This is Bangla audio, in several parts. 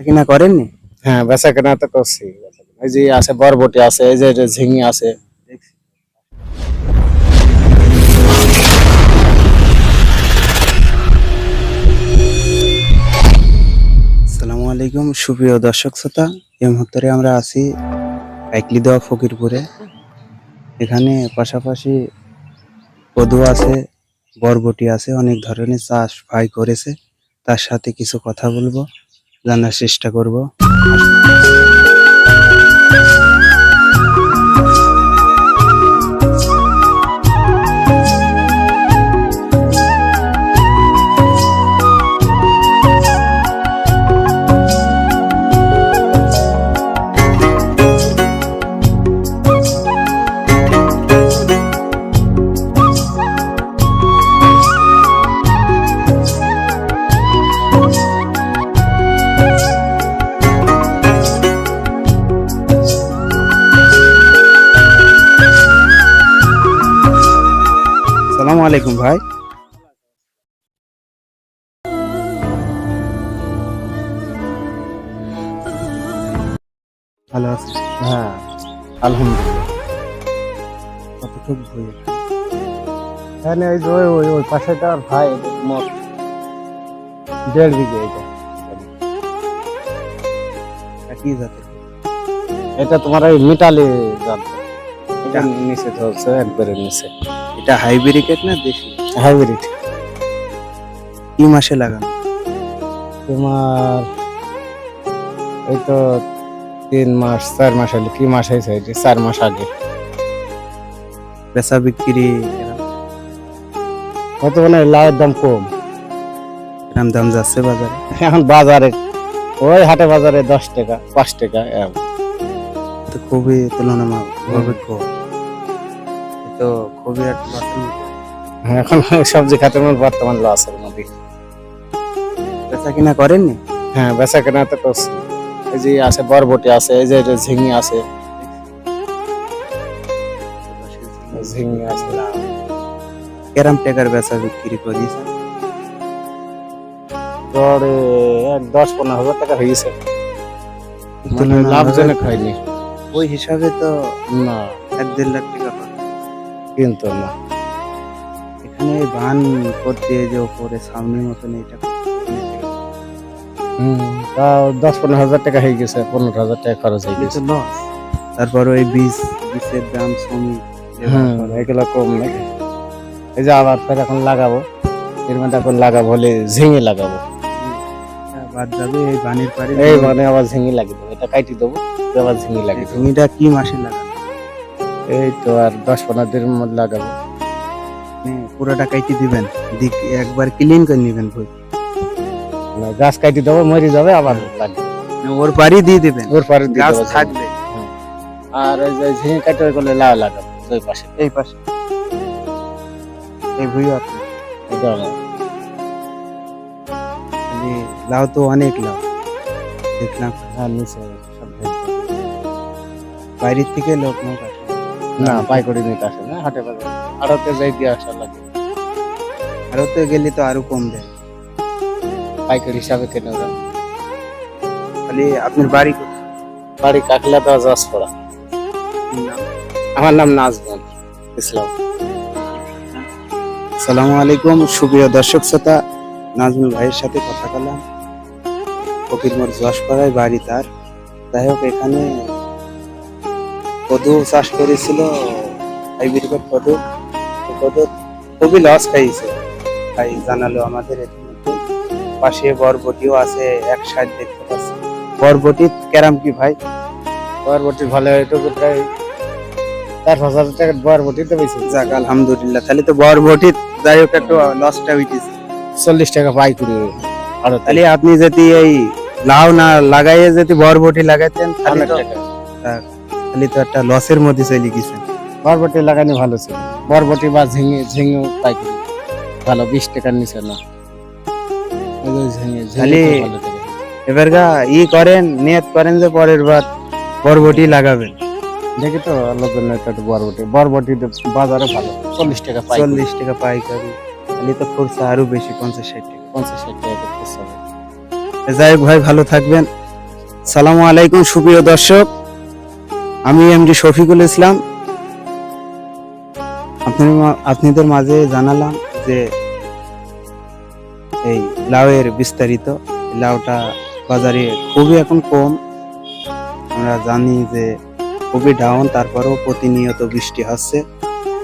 কিনা করেননি? হ্যাঁ বেচা কেনা তো করছি। এই যে আছে বরবটি আছে এই যে ঝিঙে আছে। আসসালামু আলাইকুম সুপ্রিয় দর্শক শ্রোতা। এই মুহূর্তে আমরা আছি কাইকলি দেওয়া ফকিরপুরে। এখানে পাশাপাশি কদু আছে বরবটি আছে অনেক ধরনের চাষ ভাই করেছে। তার সাথে কিছু কথা বলব। জানার চেষ্টা করব। সালামু আলাইকুম ভাই। ভালো আছে হ্যাঁ আলহামদুলিল্লাহ। কতটুক এখানে ওই যে ওই ওই পাশেটা আর ভাই মোট দেড় বিঘে এটা। কি জাতের? এটা তোমার ওই মিটালি জাত। এটা নিচে ধরছে একবারে নিচে। এটা হাইব্রিকেট না দেশি? হাইব্রিড কি মাসে লাগানো? তোমার এই তো তিন মাস চার মাস হলে। কি মাস হয়েছে এটি চার মাস আগে? বেচা বিক্রি কত মানে লাউয়ের দাম কম? এরম দাম যাচ্ছে বাজারে। এখন বাজারে ওই হাটে বাজারে দশ টাকা পাঁচ টাকা খুবই তুলনামূলক কম। তো খুবই লসের এখন সবজি খাতের মধ্যে বর্তমান লসের মধ্যে। বেচা কিনা করেননি? হ্যাঁ বেচা কেনা তো করছি। এই যে আছে বরবটি আছে এই যে ঝিঙে আছে। ঝিঙে আছে। কেরাম টাকার বেচা বিক্রি করিস গড়ে এক দশ পনেরো হাজার টাকা হয়েছে। মানে লাভজনক হয়নি। ওই হিসাবে তো না। এক দেড় লাখ কিন্তু না। এখানে ধান করতে যে ওপরে সামনের মতন এটা দশ পনেরো হাজার টাকা হয়ে গেছে পনেরো হাজার টাকা খরচ হয়ে গেছে। লস তারপর ওই বীজ বীজের দাম শ্রমিক এগুলো কম নাকি? এই যে আবার ফের এখন লাগাবো এর মধ্যে এখন লাগাবো হলে ঝিঙে লাগাবো। বাদ যাবে এই ধানের পারে এই মানে আবার ঝিঙে লাগিয়ে দেবো এটা কাটি দেবো আবার ঝিঙে লাগিয়ে দেবো। জমিটা কি মাসে লাগানো এই তো আর দশ পনেরো দিনের মধ্যে লাগাবো। মানে পুরোটা কাইতে দিবেন। দিক একবার ক্লিন করে নিবেন বই গাছ কাটি দেবো মরে যাবে আবার ওর বাড়ি দিয়ে দিবেন। ওর পরে গাছ থাকবে। আর ওই যে ঝিঙে কাটে ওই করলে লাউ লাগাবো ওই পাশে। এই পাশে। এই ভুই এটা লাউ। তো অনেক লাউ। দেখলাম। হ্যাঁ নিচে সব বাইরের থেকে লোক আসে না পাইকারি নিতে আসে না হাটে বাজারে। আড়তে যাই দিয়ে আসা লাগে। আরও তো গেলে তো আরও কম দেয়। পাইকারি হিসাবে কেনে ওরা। খালি আপনার বাড়ি বাড়ি কাকলা তো যাস পড়া আমার নাম নাজমুল ইসলাম। আসসালামু আলাইকুম সুপ্রিয় দর্শক শ্রোতা নাজমুল ভাইয়ের সাথে কথা বললাম। ফকিরমোর যশপাড়ায় বাড়ি তার। যাই হোক এখানে কদু চাষ করেছিল হাইব্রিড কদু কদু খুবই লস খাইছে। তাই জানালো আমাদের পাশে বরবটিও আছে এক সাইড দেখতে পাচ্ছি। বরবটি ক্যারাম কি ভাই? বরবটি ভালো একটু প্রায় চার পাঁচ হাজার টাকার বরবটি তো বেশি। যাক আলহামদুলিল্লাহ। তাহলে তো বরবটি যাই হোক একটু লসটা হইতেছে। চল্লিশ টাকা পাইকারি আর তাহলে আপনি যদি এই লাউ না লাগাইয়ে যদি বরবটি লাগাইতেন তাহলে টাকা। তাহলে তো একটা লসের মধ্যে চলে গেছেন বরবটি লাগানো ভালো ছিল। বরবটি বা ঝিঙে ঝিঙে পাইকারি। ভালো বিশ টাকার নিচে না। খালি- এবার গা ই করেন নিয়ত করেন যে পরের বার বরবটি লাগাবেন। দেখি তো লোকের নয়তো বরবটি। বরবটি বাজারে ভালো। চল্লিশ টাকা চল্লিশ টাকা পাইকারি। তাহলে তো খরচা আরও বেশি পঞ্চাশ ষাট টাকা। পঞ্চাশ ষাট টাকা খুচরা হবে। যাই হোক ভাই ভালো থাকবেন। সালামু আলাইকুম সুপ্রিয় দর্শক। আমি এমডি শফিকুল ইসলাম। আপনাদের মাঝে জানালাম যে এই লাউয়ের বিস্তারিত, লাউটা বাজারে খুবই এখন কম। আমরা জানি যে খুবই ডাউন তারপরেও প্রতিনিয়ত বৃষ্টি হচ্ছে।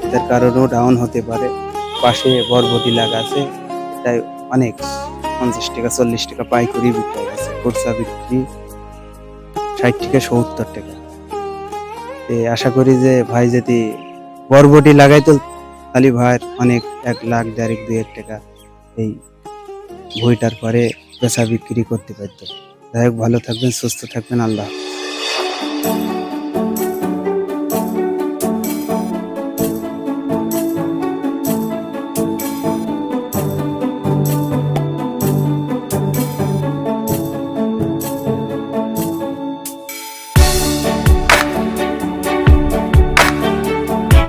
এটার কারণেও ডাউন হতে পারে। পাশে বরবটি লাগা আছে, তাই অনেক পঞ্চাশ টাকা, চল্লিশ টাকা পাইকারি বিক্রি আছে খুচরা বিক্রি ষাট থেকে সত্তর টাকা। আশা করি যে ভাই যদি বরবটি লাগাই তো তাহলে ভাইয়ের অনেক এক লাখ দেড় দুই এক টাকা এই বইটার পরে পেশা বিক্রি করতে পারতো যাই হোক, ভালো থাকবেন, সুস্থ থাকবেন, আল্লাহ।